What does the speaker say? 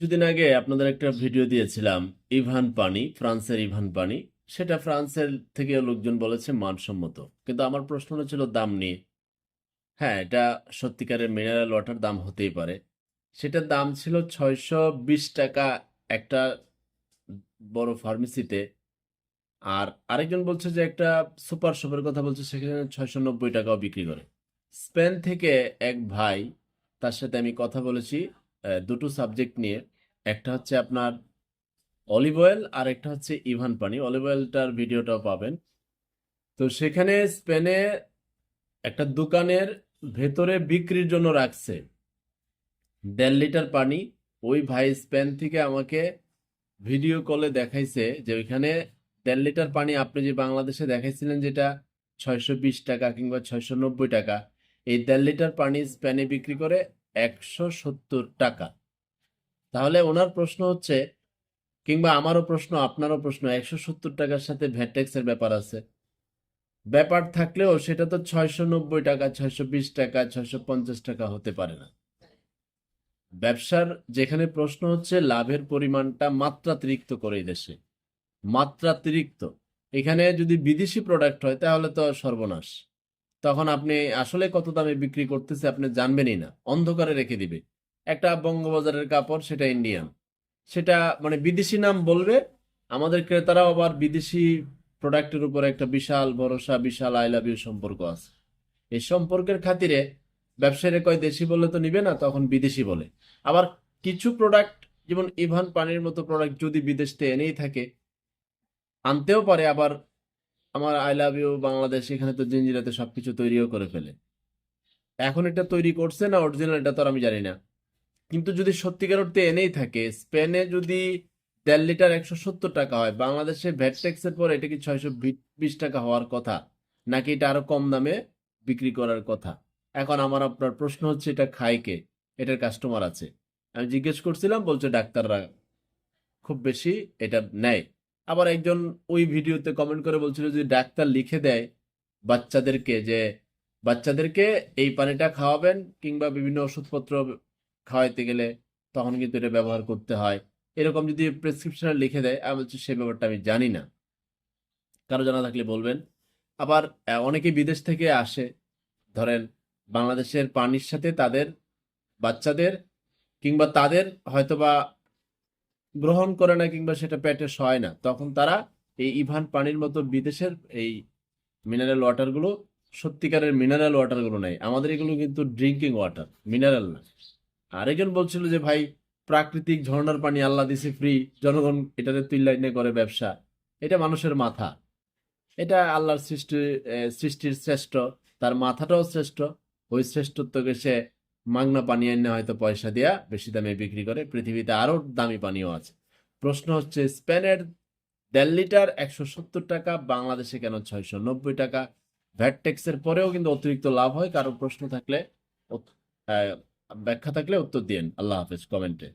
কিছুদিন আগে আপনাদের একটা ভিডিও দিয়েছিলাম, ইভান পানি, ফ্রান্সের ইভান পানি। সেটা ফ্রান্সের থেকে লোকজন বলেছে মানসম্মত। কিন্তু আমার প্রশ্ন ছিল দাম নিয়ে। হ্যাঁ এটা সত্যিকারের মিনারেল ওয়াটার দাম হতেই পারে। সেটার দাম ছিল ছয়শো বিশ টাকা একটা বড় ফার্মেসিতে আর আরেকজন বলছে যে একটা সুপার শপের কথা বলছে, সেখানে ছয়শো নব্বই টাকাও বিক্রি করে। স্পেন থেকে এক ভাই, তার সাথে আমি কথা বলেছি। দুটো সাবজেক্ট নিয়ে, একটা হচ্ছে আপনার অলিভ অয়েল আর একটা হচ্ছে ইভান পানি। অলিভ অয়েলটার ভিডিওটাও পাবেন। তো সেখানে স্পেনে একটা দোকানের ভেতরে বিক্রির জন্য রাখছে দেড় লিটার পানি। ওই ভাই স্পেন থেকে আমাকে ভিডিও কলে দেখাইছে যে ওইখানে দেড় লিটার পানি আপনি যে বাংলাদেশে দেখাইছিলেন যেটা ছয়শো বিশ টাকা কিংবা ছয়শো নব্বই টাকা, এই দেড় লিটার পানি স্পেনে বিক্রি করে একশো সত্তর টাকা। তাহলে ওনার প্রশ্ন হচ্ছে, কিংবা আমারও প্রশ্ন, আপনারও প্রশ্ন, একশো সত্তর টাকার সাথে ভ্যাট ট্যাক্সের ব্যাপার আছে। ব্যাপার থাকলেও সেটা তো ছয়শো নব্বই টাকা, ছয়শো বিশ টাকা, ছয়শো পঞ্চাশ টাকা হতে পারে না। ব্যবসার যেখানে প্রশ্ন হচ্ছে, লাভের পরিমাণটা মাত্রাতিরিক্ত করে দেশে। মাত্রাতিরিক্ত। এখানে যদি বিদেশি প্রোডাক্ট হয়, তাহলে তো সর্বনাশ। তখন আপনি আসলে কত দামে বিক্রি করতেছে আপনি জানবেনই না। অন্ধকারে রেখে দিবে। একটা বঙ্গবাজারের কাপড়, সেটা ইন্ডিয়ান। সেটা মানে বিদেশি নাম বলবে, আমাদের ক্রেতারাও আবার বিদেশি প্রোডাক্টের উপর একটা বিশাল ভরসা, বিশাল আই লাভ ইউ সম্পর্ক আছে। এই সম্পর্কের খাতিরে ব্যবসায়ীরা কয়, দেশি বলে তো নিবে না, তখন বিদেশি বলে। আবার কিছু প্রোডাক্ট, যেমন ইভান পানির মতো প্রোডাক্ট যদি বিদেশ থেকে এনেই থাকে, আনতেও পারে, আবার আমার আই লাভ ইউ বাংলাদেশ, এখানে তো জিঞ্জিরাতে সবকিছু তৈরিও করে ফেলে। এখন এটা তৈরি করছে না অরিজিনাল এটা তো আমি জানি না। কিন্তু যদি সত্যিকার অর্থে এনেই থাকে, স্পেনে যদি দেড় লিটার একশো সত্তর টাকা হয়, বাংলাদেশে ভ্যাট ট্যাক্সের পর এটা কি ছয়শো বিশ টাকা হওয়ার কথা? নাকি এটা আরও কম দামে বিক্রি করার কথা? এখন আমার আপনার প্রশ্ন হচ্ছে, এটা খায় কে? এটার কাস্টমার আছে। আমি জিজ্ঞেস করছিলাম, বলছে ডাক্তাররা খুব বেশি এটা নেয়। আবার একজন ওই ভিডিওতে কমেন্ট করে বলছিল যে ডাক্তার লিখে দেয় বাচ্চাদেরকে যে বাচ্চাদেরকে এই পানিটা খাওয়াবেন কিংবা বিভিন্ন ওষুধপত্র খাওয়াইতে গেলে তখন কিন্তু এটা ব্যবহার করতে হয়। এরকম যদি প্রেসক্রিপশনে লিখে দেয়, আমি বলছি সেই ব্যাপারটা আমি জানি না। কারও জানা থাকলে বলবেন। আবার অনেকে বিদেশ থেকে আসে। ধরেন, বাংলাদেশের পানির সাথে তাদের বাচ্চাদের কিংবা তাদের হয়তোবা গ্রহণ করে না কিংবা সেটা পেটে সয় না, তখন তারা এই ইভান পানির মতো বিদেশের এই মিনারেল ওয়াটারগুলো সত্যিকারের মিনারেল ওয়াটারগুলো নেই আমাদের এগুলো কিন্তু ড্রিঙ্কিং ওয়াটার মিনারেল না। আরেকজন বলছিল যে, ভাই, প্রাকৃতিক ঝর্ণার পানি আল্লাহ দিছে ফ্রি জনগণ এটাতে তুল্লাইনে করে ব্যবসা। এটা মানুষের মাথা। এটা আল্লাহর সৃষ্টি সৃষ্টির শ্রেষ্ঠ, তার মাথাটাও শ্রেষ্ঠ। ওই শ্রেষ্ঠত্বকে সে মাগনা পানি এনে হয়তো পয়সা দিয়া বেশি দামে বিক্রি করে। পৃথিবীতে আরও দামি পানিও আছে। প্রশ্ন হচ্ছে, স্পেনের দেড় লিটার একশো সত্তর টাকা, বাংলাদেশে কেন ছয়শো নব্বই টাকা? ভ্যাট ট্যাক্সের পরেও কিন্তু অতিরিক্ত লাভ হয়। কারও প্রশ্ন থাকলে ব্যাখ্যা থাকলে উত্তর দিন আল্লাহ হাফেজ, কমেন্টে।